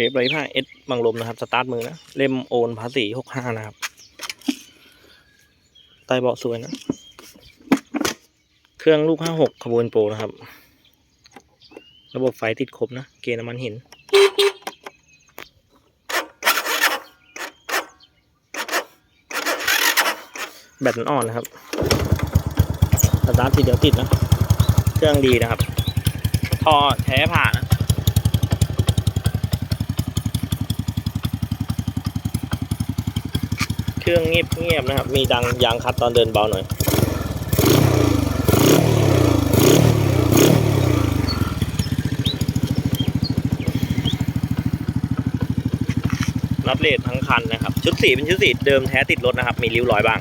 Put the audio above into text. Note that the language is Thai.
เวฟไรผ้าเอสบังลมนะครับ สตาร์ทมือนะ เล่มโอนภาษีหกห้านะครับใต้เบาะสวยนะ เครื่องลูกห้าหกขบวนโปรนะครับ ระบบไฟติดครบนะ เกณฑ์น้ำมันหินแบตมันอ่อนนะครับ สตาร์ททีเดียวติดนะ เครื่องดีนะครับ ท่อแท้ผ่านะ เครื่องเงียบเงียบนะครับ มีดังยางคัดตอนเดินเบาหน่อย รับเลททั้งคันนะครับ ชุดสีเป็นชุดสีเดิมแท้ติดรถนะครับ มีริ้วรอยบ้าง